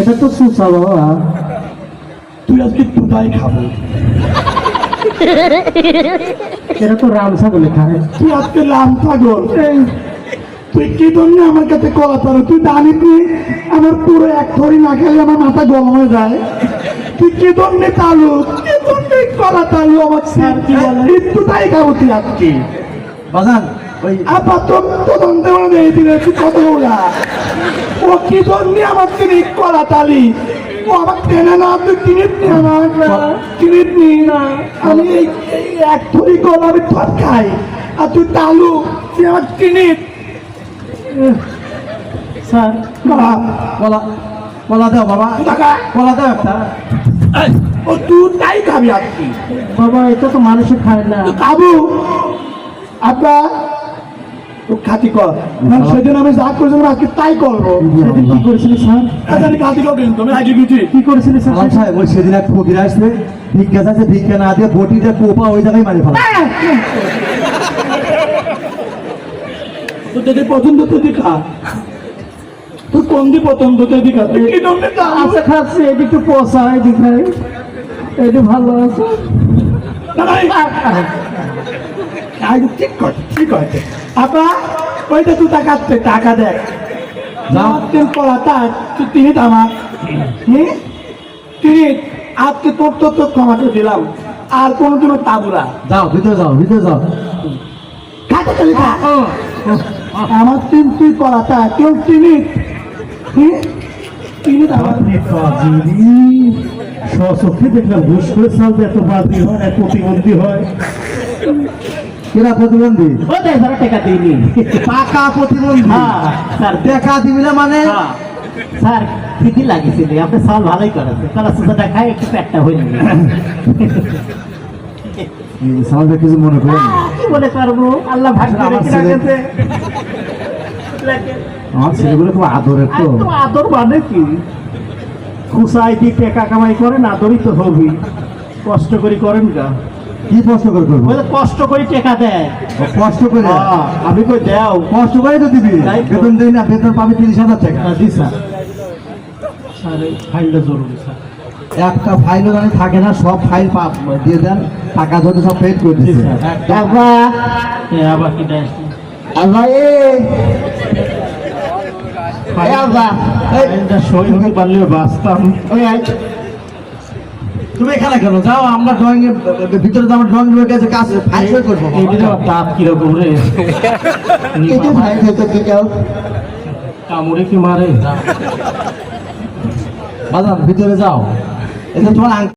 এটা তো সুসা বাবা তুই আজকে দুটাই খাব এটা তো রাম ছাগলে খায় তুই আজকে লাম পাগল তুই কি জন্য আমার কাছে কলা পারো তুই জানিস নি আমার পুরো এক থরি না খেলে আমার মাথা গরম হয়ে যায় তুই কি জন্য তালু কি জন্য কলা তালু আমার স্যার কি বলে একটু তাই খাব তুই আজকে বাজান আপা তোর তো জানতে পারে এই দিনে তুই কত বলা ও কি জন্য আমার তিনি কলা তালি ও আমার টেনে না তুই কিনিস নি আমার কিনিস নি আমি এই এক থরি কলা আমি ভাত খাই। আর তুই তালু তুই আমার কিনিস স্যার কলা কলা দাও বাবা। কলা দাও একটা। ও তুই তাই খাবি আজকে বাবা এটা তো মানুষে খায় না। খাব? আপা ও খাতি কর। মানে সেদিন আমি যা করেছিলাম আজকে তাই করব। সেদিন কি করেছিলি স্যার আচ্ছা খাতি কর কিন্তু আমি রাজি গেছি কি করেছিলি স্যার সালাম সাহেব ওই সেদিন এক ফকির আসবে ভিক্ষা চাচ্ছে ভিক্ষা না দিয়ে বটিতে কোপা ওই জায়গায় মারি ফেলা। তো যদি পছন্দ তো দিখা তুই কোন দি পছন্দ তো দিখা তুই কি আচ্ছা খাচ্ছি একটু পচা খাই এটি ভালো আছে। ঠিক কর ঠিক আছে আপা ওইটা তুই টাকাতে টাকা দেখ। তিন পড়া তার তুই তিনি আমার। তিনি আজকে তোর তোর তোর ক্ষমাতে দিলাম। আর কোনো তুমি তাবুরা যাও ভিতরে যাও ভিতরে যাও। খাতে চলে খা আমার তিন তুই করা তা কেউ চিনি হুম? চিনি তো আমার স্বচক্ষে দেখলাম ঘুষ করে এত বাদি হয় এত প্রতিবন্ধী হয়। কেরা প্রতিবন্ধী? ও দেখ ধরো টাকা দিইনি পাকা প্রতিবন্ধী। হ্যাঁ স্যার। দেখা দিবি না মানে? হ্যাঁ। স্যার খিদি লাগিয়েছিল আপনি সাল ভালোই করেছে তারা সুসাটা খাই একটু পেটটা হয়ে যাবে কিছু মনে করেন কি বলে পারব আল্লাহ আমার ছেলেগুলো খুব আদরের তো আদর মানে কি? খুশাই কি টাকা কামাই করেন আদরই তো হবি। কষ্ট করে করেন গা। কি কষ্ট করে করব? তো কষ্ট করে টাকা দেয়। কষ্ট করে? হ্যাঁ, আমি কই দেও। কষ্ট করে তো দিবি। বেতন দেই না বেতন পাবি তিরিশ হাজার টাকা। হ্যাঁ, জি স্যার। স্যার ফাইলটা জরুরি স্যার। একটা ফাইলও জানি থাকে না সব ফাইল দিয়ে দেন। টাকা ধরে সব পেড করে দিচ্ছে আবার কি দেয়? আল্লাহ এ এ আল্লাহ এই, ফাইলটা সই হতে পারলেও বাঁচতাম ওই আই। তুমি এখানে কেন? যাও আমরা ড্রয়িং এর ভিতরে আমার ড্রয়িং রুমের কাছে কাজ ফাইল করব দাঁত কীরকম রে। ফাইল কি কামড়ে কি মারে? বাজার ভিতরে যাও। এটা তোমার